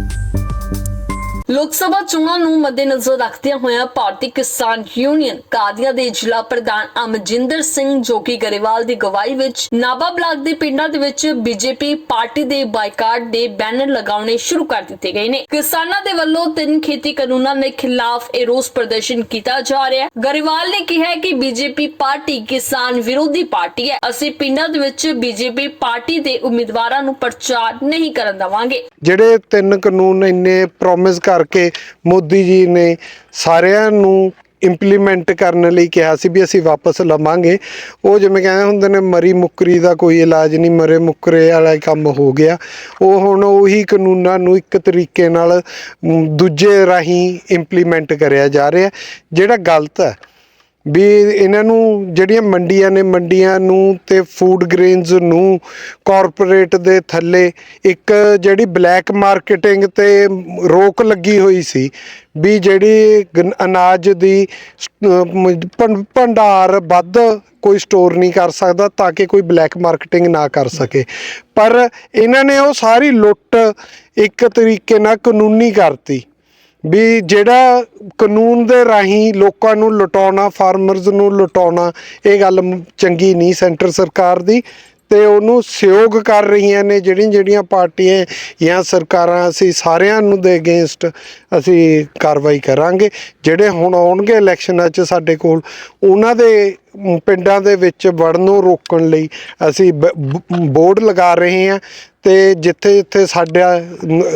you ਲੋਕ ਸਭਾ ਚੋਣਾਂ ਨੂੰ ਮੱਦੇਨਜ਼ਰ ਰੱਖਦਿਆਂ ਹੋਇਆਂ ਭਾਰਤੀ ਕਿਸਾਨ ਯੂਨੀਅਨ ਕਾਦੀਆਂ ਦੇ ਜ਼ਿਲ੍ਹਾ ਪ੍ਰਧਾਨ ਅਮਜਿੰਦਰ ਸਿੰਘ ਜੋਗੀ ਗਰੇਵਾਲ ਦੀ ਗਵਾਈ ਵਿੱਚ ਨਾਬਾ ਬਲਾਕ ਦੇ ਪਿੰਡਾਂ ਦੇ ਵਿੱਚ ਬੀਜੇਪੀ ਪਾਰਟੀ ਦੇ ਬਾਈਕਾਟ ਦੇ ਬੈਨਰ ਲਗਾਉਣੇ ਸ਼ੁਰੂ ਕਰ ਦਿੱਤੇ ਗਏ ਨੇ। ਕਿਸਾਨਾਂ ਦੇ ਵੱਲੋਂ ਤਿੰਨ ਖੇਤੀ ਕਾਨੂੰਨਾਂ ਦੇ ਖਿਲਾਫ ਇਹ ਰੋਸ ਪ੍ਰਦਰਸ਼ਨ ਕੀਤਾ ਜਾ ਰਿਹਾ ਹੈ। ਗਰੇਵਾਲ ਨੇ ਕਿਹਾ ਹੈ ਕਿ ਬੀਜੇਪੀ ਪਾਰਟੀ ਕਿਸਾਨ ਵਿਰੋਧੀ ਪਾਰਟੀ ਹੈ। ਅਸੀਂ ਪਿੰਡਾਂ ਦੇ ਵਿੱਚ ਬੀਜੇਪੀ ਪਾਰਟੀ ਦੇ ਉਮੀਦਵਾਰਾਂ ਨੂੰ ਪ੍ਰਚਾਰ ਨਹੀਂ ਕਰਨ ਦੇਵਾਂਗੇ। ਜਿਹੜੇ ਤਿੰਨ ਕਾਨੂੰਨ ਇੰਨੇ ਪ੍ਰੋਮਿਸ ਕਰਕੇ ਮੋਦੀ ਜੀ ਨੇ ਸਾਰਿਆਂ ਨੂੰ ਇੰਪਲੀਮੈਂਟ ਕਰਨ ਲਈ ਕਿਹਾ ਸੀ ਵੀ ਅਸੀਂ ਵਾਪਸ ਲਵਾਂਗੇ। ਉਹ ਜਿਵੇਂ ਕਹਿੰਦੇ ਹੁੰਦੇ ਨੇ, ਮਰੀ ਮੁੱਕਰੀ ਦਾ ਕੋਈ ਇਲਾਜ ਨਹੀਂ, ਮਰੇ ਮੁੱਕਰੇ ਵਾਲਾ ਕੰਮ ਹੋ ਗਿਆ। ਉਹ ਹੁਣ ਉਹੀ ਕਾਨੂੰਨਾਂ ਨੂੰ ਇੱਕ ਤਰੀਕੇ ਨਾਲ ਦੂਜੇ ਰਾਹੀਂ ਇੰਪਲੀਮੈਂਟ ਕਰਿਆ ਜਾ ਰਿਹਾ। ਜਿਹੜਾ ਗਲਤ ਹੈ ਵੀ ਇਹਨਾਂ ਨੂੰ ਜਿਹੜੀਆਂ ਮੰਡੀਆਂ ਨੇ, ਮੰਡੀਆਂ ਨੂੰ ਤੇ ਫੂਡ ਗ੍ਰੇਨਸ ਨੂੰ ਕਾਰਪੋਰੇਟ ਦੇ ਥੱਲੇ ਇੱਕ ਜਿਹੜੀ ਬਲੈਕ ਮਾਰਕੀਟਿੰਗ ਤੇ ਰੋਕ ਲੱਗੀ ਹੋਈ ਸੀ ਵੀ ਜਿਹੜੀ ਗਨ- ਅਨਾਜ ਦੀ ਸ- ਭੰ- ਭੰਡਾਰ ਵੱਧ ਕੋਈ ਸਟੋਰ ਨਹੀਂ ਕਰ ਸਕਦਾ ਤਾਂ ਕਿ ਕੋਈ ਬਲੈਕ ਮਾਰਕੀਟਿੰਗ ਨਾ ਕਰ ਸਕੇ। ਪਰ ਇਹਨਾਂ ਨੇ ਉਹ ਸਾਰੀ ਲੁੱਟ ਇੱਕ ਤਰੀਕੇ ਨਾਲ ਕਾਨੂੰਨੀ ਕਰਤੀ। ਵੀ ਜਿਹੜਾ ਕਾਨੂੰਨ ਦੇ ਰਾਹੀਂ ਲੋਕਾਂ ਨੂੰ ਲੁਟਾਉਣਾ ਫਾਰਮਰਸ ਨੂੰ ਲੁਟਾਉਣਾ, ਇਹ ਗੱਲ ਚੰਗੀ ਨਹੀਂ ਸੈਂਟਰ ਸਰਕਾਰ ਦੀ ਤੇ ਉਹਨੂੰ ਸਹਿਯੋਗ ਕਰ ਰਹੀਆਂ ਨੇ ਜਿਹੜੀਆਂ ਜਿਹੜੀਆਂ ਪਾਰਟੀਆਂ ਜਾਂ ਸਰਕਾਰਾਂ ਅਸੀਂ ਸਾਰਿਆਂ ਨੂੰ ਦੇ ਅਗੇਂਸਟ ਅਸੀਂ ਕਾਰਵਾਈ ਕਰਾਂਗੇ। ਜਿਹੜੇ ਹੁਣ ਆਉਣਗੇ ਇਲੈਕਸ਼ਨਾਂ 'ਚ ਸਾਡੇ ਕੋਲ, ਉਹਨਾਂ ਦੇ ਪਿੰਡਾਂ ਦੇ ਵਿੱਚ ਵੜਨ ਨੂੰ ਰੋਕਣ ਲਈ ਅਸੀਂ ਬ- ਬੋਰਡ ਲਗਾ ਰਹੇ ਹਾਂ ਤੇ ਜਿੱਥੇ ਜਿੱਥੇ ਸਾਡਾ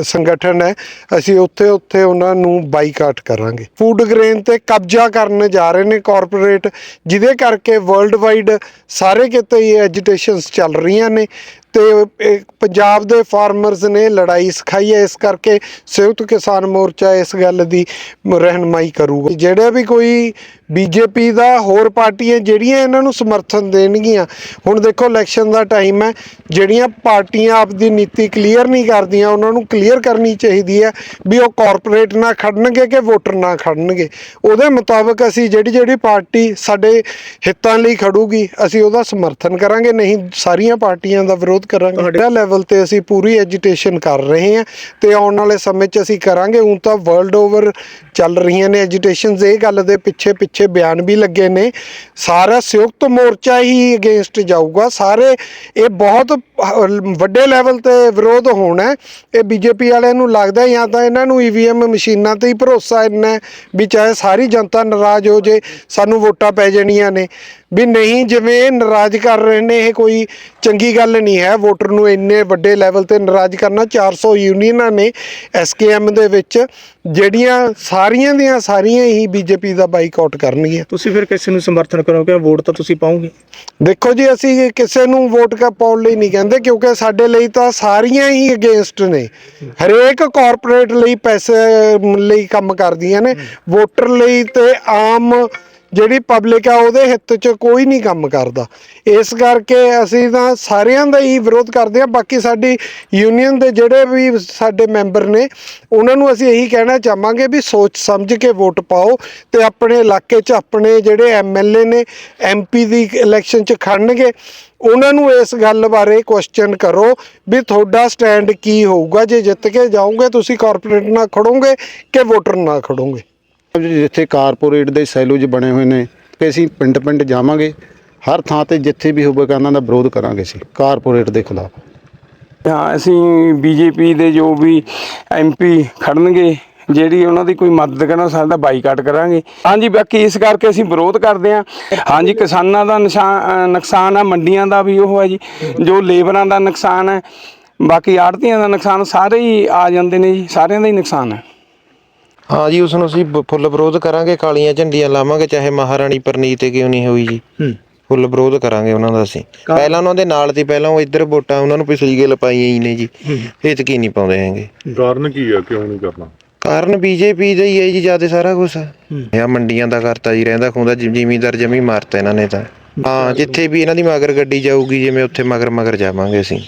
ਸੰਗਠਨ ਹੈ, ਅਸੀਂ ਉੱਥੇ ਉੱਥੇ ਉਹਨਾਂ ਨੂੰ ਬਾਈਕਾਟ ਕਰਾਂਗੇ। ਫੂਡ ਗ੍ਰੇਨ ਤੇ ਕਬਜ਼ਾ ਕਰਨ ਜਾ ਰਹੇ ਨੇ ਕਾਰਪੋਰੇਟ, ਜਿਹਦੇ ਕਰਕੇ ਵਰਲਡ ਵਾਈਡ ਸਾਰੇ ਕਿਤੇ ਹੀ ਐਜੀਟੇਸ਼ਨਸ ਚੱਲ ਰਹੀਆਂ ਨੇ। ਤੇ ਪੰਜਾਬ ਦੇ ਫਾਰਮਰਸ ਨੇ ਲੜਾਈ ਸਿਖਾਈ ਹੈ, ਇਸ ਕਰਕੇ ਸੰਯੁਕਤ ਕਿਸਾਨ ਮੋਰਚਾ ਇਸ ਗੱਲ ਦੀ ਮ- ਰਹਿਨਮਾਈ ਕਰੂਗਾ। ਜਿਹੜੇ ਵੀ ਕੋਈ ਬੀਜੇਪੀ ਦਾ ਹੋਰ ਪਾਰਟੀਆਂ ਜਿਹੜੀਆਂ ਇਹਨਾਂ ਨੂੰ ਸਮਰਥਨ ਦੇਣਗੀਆਂ, ਹੁਣ ਦੇਖੋ ਇਲੈਕਸ਼ਨ ਦਾ ਟਾਈਮ ਹੈ, ਜਿਹੜੀਆਂ ਪਾਰਟੀਆਂ ਆਪਦੀ ਨੀਤੀ ਕਲੀਅਰ ਨਹੀਂ ਕਰਦੀਆਂ, ਉਹਨਾਂ ਨੂੰ ਕਲੀਅਰ ਕਰਨੀ ਚਾਹੀਦੀ ਹੈ ਵੀ ਉਹ ਕਾਰਪੋਰੇਟ ਨਾਲ ਖੜਨਗੇ ਕਿ ਵੋਟਰ ਨਾਲ ਖੜਨਗੇ। ਉਹਦੇ ਮੁਤਾਬਕ ਅਸੀਂ ਜਿਹੜੀ ਜਿਹੜੀ ਪਾਰਟੀ ਸਾਡੇ ਹਿੱਤਾਂ ਲਈ ਖੜੂਗੀ, ਅਸੀਂ ਉਹਦਾ ਸਮਰਥਨ ਕਰਾਂਗੇ, ਨਹੀਂ ਸਾਰੀਆਂ ਪਾਰਟੀਆਂ ਦਾ ਵਿਰੋਧ ਕਰਾਂਗੇ। ਜਿਹੜਾ ਲੈਵਲ ਤੇ ਅਸੀਂ ਪੂਰੀ ਐਜੀਟੇਸ਼ਨ ਕਰ ਰਹੇ ਹਾਂ ਤੇ ਆਉਣ ਵਾਲੇ ਸਮੇਂ 'ਚ ਅਸੀਂ ਕਰਾਂਗੇ। ਹੁਣ ਤਾਂ ਵਰਲਡ ਓਵਰ ਚੱਲ ਰਹੀਆਂ ਨੇ ਐਜੀਟੇਸ਼ਨਸ ਇਹ ਗੱਲ ਦੇ ਪਿੱਛੇ ਪਿੱਛੇ ਬਿਆਨ ਵੀ ਲੱਗੇ ਨੇ। ਸਾਰਾ ਸੰਯੁਕਤ ਮੋਰਚਾ ਹੀ ਅਗੇਂਸਟ ਜਾਊਗਾ। ਸਾਰੇ ਇਹ ਬਹੁਤ ਵੱਡੇ ਲੈਵਲ ਤੇ ਵਿਰੋਧ ਹੋਣਾ ਹੈ। ਇਹ ਬੀਜੇਪੀ ਵਾਲਿਆਂ ਨੂੰ ਲੱਗਦਾ ਜਾਂ ਤਾਂ ਇਹਨਾਂ ਨੂੰ ਈਵੀਐਮ ਮਸ਼ੀਨਾਂ ਤੇ ਹੀ ਭਰੋਸਾ ਇੰਨਾ ਵੀ ਚਾਹੇ ਸਾਰੀ ਜਨਤਾ ਨਾਰਾਜ਼ ਹੋ ਜੇ ਸਾਨੂੰ ਵੋਟਾਂ ਪੈ ਜਾਣੀਆਂ ਨੇ। ਵੀ ਨਹੀਂ ਜਿਵੇਂ ਨਾਰਾਜ਼ ਕਰ ਰਹੇ ਨੇ ਇਹ ਕੋਈ ਚੰਗੀ ਗੱਲ ਨਹੀਂ ਹੈ। ਵੋਟਰ ਨੂੰ ਇੰਨੇ ਵੱਡੇ ਲੈਵਲ ਤੇ ਨਾਰਾਜ਼ ਕਰਨਾ 400 ਯੂਨੀਅਨਾਂ ਨੇ ਐਸਕੇਐਮ ਦੇ ਵਿੱਚ ਜਿਹੜੀਆਂ ਸਾਰੀਆਂ ਦੀਆਂ ਸਾਰੀਆਂ ਹੀ ਬੀਜੇਪੀ ਦਾ ਬਾਈਕਾਟ ਕਰਨਗੀਆਂ। ਤੁਸੀਂ ਫਿਰ ਕਿਸੇ ਨੂੰ ਸਮਰਥਨ ਕਰੋਗੇ? ਵੋਟ ਤਾਂ ਤੁਸੀਂ ਪਾਓਗੇ। ਦੇਖੋ ਜੀ ਅਸੀਂ ਕਿਸੇ ਨੂੰ ਵੋਟ ਕਾ ਪਾਉਣ ਲਈ ਨਹੀਂ ਕਹਿੰਦੇ ਕਿਉਂਕਿ ਸਾਡੇ ਲਈ ਤਾਂ ਸਾਰੀਆਂ ਹੀ ਅਗੇਂਸਟ ਨੇ। ਹਰੇਕ ਕਾਰਪੋਰੇਟ ਲਈ ਪੈਸੇ ਲਈ ਕੰਮ ਕਰਦੀਆਂ ਨੇ। ਵੋਟਰ ਲਈ ਤੇ ਆਮ ਜਿਹੜੀ ਪਬਲਿਕ ਆ, ਉਹਦੇ ਹਿੱਤ 'ਚ ਕੋਈ ਨਹੀਂ ਕੰਮ ਕਰਦਾ। ਇਸ ਕਰਕੇ ਅਸੀਂ ਤਾਂ ਸਾਰਿਆਂ ਦਾ ਹੀ ਵਿਰੋਧ ਕਰਦੇ ਆ ਬਾਕੀ ਸਾਡੀ ਯੂਨੀਅਨ ਦੇ ਜਿਹੜੇ ਵੀ ਸਾਡੇ ਮੈਂਬਰ ਨੇ, ਉਹਨਾਂ ਨੂੰ ਅਸੀਂ ਇਹੀ ਕਹਿਣਾ ਚਾਹਾਂਗੇ ਵੀ ਸੋਚ ਸਮਝ ਕੇ ਵੋਟ ਪਾਓ ਤੇ ਆਪਣੇ ਇਲਾਕੇ 'ਚ ਆਪਣੇ ਜਿਹੜੇ ਐਮਐਲਏ ਨੇ ਐਮਪੀ ਦੀ ਇਲੈਕਸ਼ਨ 'ਚ ਖੜਨਗੇ, ਉਹਨਾਂ ਨੂੰ ਇਸ ਗੱਲ ਬਾਰੇ ਕੁਐਸਚਨ ਕਰੋ ਵੀ ਤੁਹਾਡਾ ਸਟੈਂਡ ਕੀ ਹੋਊਗਾ? ਜੇ ਜਿੱਤ ਕੇ ਜਾਓਗੇ, ਤੁਸੀਂ ਕਾਰਪੋਰੇਟ ਨਾਲ ਖੜੋਗੇ ਕਿ ਵੋਟਰ ਨਾਲ ਖੜੋਗੇ? ਜਿੱਥੇ ਕਾਰਪੋਰੇਟ ਦੇ ਸੈਲੂਜ ਬਣੇ ਹੋਏ ਨੇ ਕਿ ਅਸੀਂ ਪਿੰਡ ਪਿੰਡ ਜਾਵਾਂਗੇ। ਹਰ ਥਾਂ ਤੇ ਜਿੱਥੇ ਵੀ ਹੋਵੇਗਾ ਉਹਨਾਂ ਦਾ ਵਿਰੋਧ ਕਰਾਂਗੇ ਅਸੀਂ ਕਾਰਪੋਰੇਟ ਦੇ ਖਿਲਾਫ। ਹਾਂ ਅਸੀਂ ਬੀਜੇਪੀ ਦੇ ਜੋ ਵੀ ਐਮਪੀ ਖੜਨਗੇ ਜਿਹੜੀ ਉਹਨਾਂ ਦੀ ਕੋਈ ਮਦਦ ਕਰਨਾ ਸਾਡਾ ਬਾਈਕਾਟ ਕਰਾਂਗੇ। ਹਾਂਜੀ ਬਾਕੀ ਇਸ ਕਰਕੇ ਅਸੀਂ ਵਿਰੋਧ ਕਰਦੇ ਹਾਂ। ਹਾਂਜੀ ਕਿਸਾਨਾਂ ਦਾ ਨਿਸ਼ਾਨ ਅ, ਨੁਕਸਾਨ ਹੈ ਮੰਡੀਆਂ ਦਾ ਵੀ ਉਹ ਹੈ ਜੀ। ਜੋ ਲੇਬਰਾਂ ਦਾ ਨੁਕਸਾਨ ਹੈ ਬਾਕੀ ਆੜਤੀਆਂ ਦਾ ਨੁਕਸਾਨ ਸਾਰੇ ਹੀ ਆ ਜਾਂਦੇ ਨੇ ਜੀ ਸਾਰਿਆਂ ਦਾ ਹੀ ਨੁਕਸਾਨ ਹੈ। ਹਾਂ ਜੀ ਉਸ ਨੂੰ ਅਸੀਂ ਬ- ਫੁੱਲ ਵਿਰੋਧ ਕਰਾਂਗੇ ਕਾਲੀਆਂ ਝੰਡੀਆਂ ਲਾਵਾਂਗੇ ਚਾਹੇ ਮਹਾਰਾਣੀ ਪ੍ਰਨੀਤ ਕਿਉਂ ਨਹੀਂ ਹੋਈ ਜੀ। ਹੂੰ। ਫੁੱਲ ਵਿਰੋਧ ਕਰਾਂਗੇ ਉਹਨਾਂ ਦਾ ਅਸੀਂ। ਪਹਿਲਾਂ ਉਹਨਾਂ ਦੇ ਨਾਲ ਤੇ ਪਹਿਲਾਂ ਉਹ ਇੱਧਰ ਵੋਟਾਂ ਉਹਨਾਂ ਨੂੰ ਪਿਛਲੀ ਗੇਲ ਪਾਈਆਂ ਹੀ ਨੇ ਜੀ। ਇਹ ਕੀ ਨਹੀਂ ਪਾਉਂਦੇ ਹੈਗੇ। ਕਾਰਨ ਕੀ ਆ ਕਿਉਂ ਨਹੀਂ ਕਰਨਾ? ਕਾਰਨ ਬੀਜੇਪੀ ਦਾ ਹੀ ਹੈ ਜੀ ਜ਼ਿਆਦਾ ਸਾਰਾ ਕੁਝ ਆ ਮੰਡੀਆਂ ਦਾ ਕਰਤਾ ਜੀ ਰਹਿੰਦਾ ਖੁੰਦਾ ਜ਼ਿਮੀਂਦਾਰ ਜਮੀ ਮਾਰਤਾ ਇਹਨਾਂ ਨੇ ਤਾਂ। ਹਾਂ। ਜਿੱਥੇ ਵੀ ਇਹਨਾਂ ਦੀ ਮਗਰ ਗੱਡੀ ਜਾਊਗੀ ਜਿਵੇਂ ਉੱਥੇ ਮਗਰ ਮਗਰ ਜਾਵਾਂਗੇ ਅਸੀਂ।